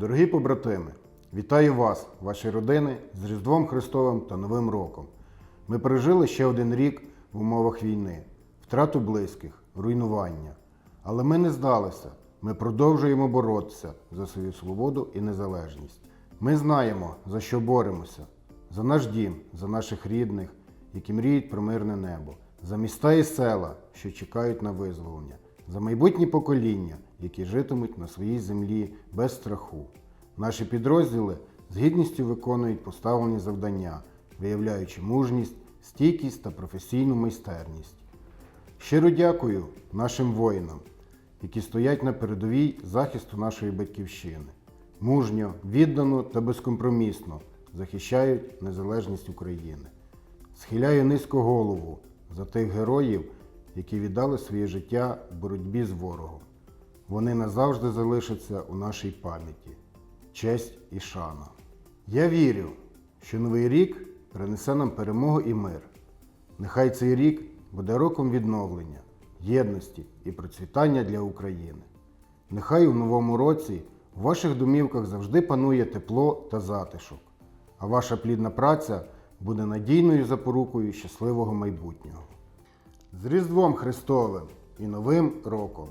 Дорогі побратими, вітаю вас, ваші родини з Різдвом Христовим та Новим роком. Ми пережили ще один рік в умовах війни, втрату близьких, руйнування. Але ми не здалися. Ми продовжуємо боротися за свою свободу і незалежність. Ми знаємо, за що боремося: за наш дім, за наших рідних, які мріють про мирне небо, за міста і села, що чекають на визволення, за майбутні покоління, які житимуть на своїй землі без страху. Наші підрозділи з гідністю виконують поставлені завдання, виявляючи мужність, стійкість та професійну майстерність. Щиро дякую нашим воїнам, які стоять на передовій захисту нашої батьківщини. Мужньо, віддано та безкомпромісно захищають незалежність України. Схиляю низько голову за тих героїв, які віддали своє життя в боротьбі з ворогом. Вони назавжди залишаться у нашій пам'яті. Честь і шана. Я вірю, що новий рік принесе нам перемогу і мир. Нехай цей рік буде роком відновлення, єдності і процвітання для України. Нехай у новому році у ваших домівках завжди панує тепло та затишок, а ваша плідна праця буде надійною запорукою щасливого майбутнього. З Різдвом Христовим і Новим роком!